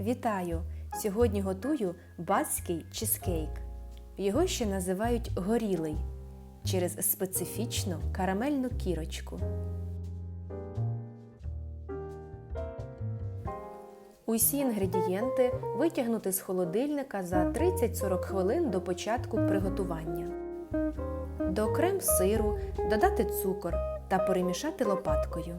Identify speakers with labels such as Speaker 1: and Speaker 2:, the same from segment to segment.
Speaker 1: Вітаю! Сьогодні готую базький чизкейк. Його ще називають горілий через специфічну карамельну кірочку. Усі інгредієнти витягнути з холодильника за 30-40 хвилин до початку приготування. До крем сиру додати цукор та перемішати лопаткою.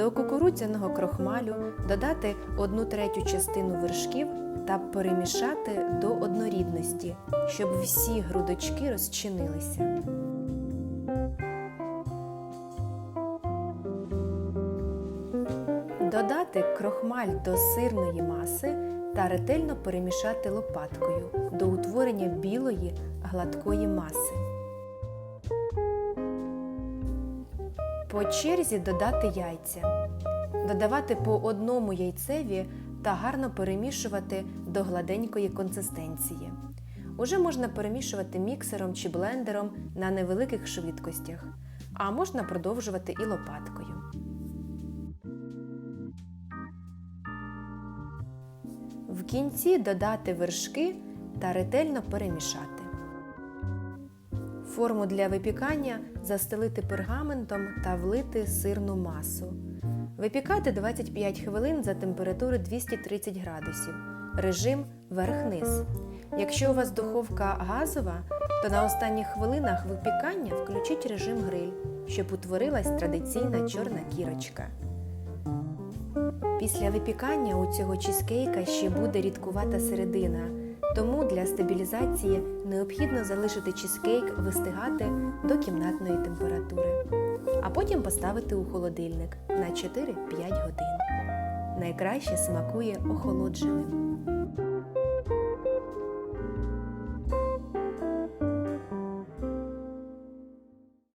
Speaker 1: До кукурудзяного крохмалю додати 1 третю частину вершків та перемішати до однорідності, щоб всі грудочки розчинилися. Додати крохмаль до сирної маси та ретельно перемішати лопаткою до утворення білої гладкої маси. По черзі додати яйця. Додавати по одному яйцеві та гарно перемішувати до гладенької консистенції. Уже можна перемішувати міксером чи блендером на невеликих швидкостях, а можна продовжувати і лопаткою. В кінці додати вершки та ретельно перемішати. Форму для випікання застелити пергаментом та влити сирну масу. Випікати 25 хвилин за температури 230 градусів. Режим верх-низ. Якщо у вас духовка газова, то на останніх хвилинах випікання включіть режим гриль, щоб утворилась традиційна чорна кірочка. Після випікання у цього чизкейка ще буде рідкувата середина, тому для стабілізації необхідно залишити чизкейк вистигати до кімнатної температури, а потім поставити у холодильник на 4-5 годин. Найкраще смакує охолодженим.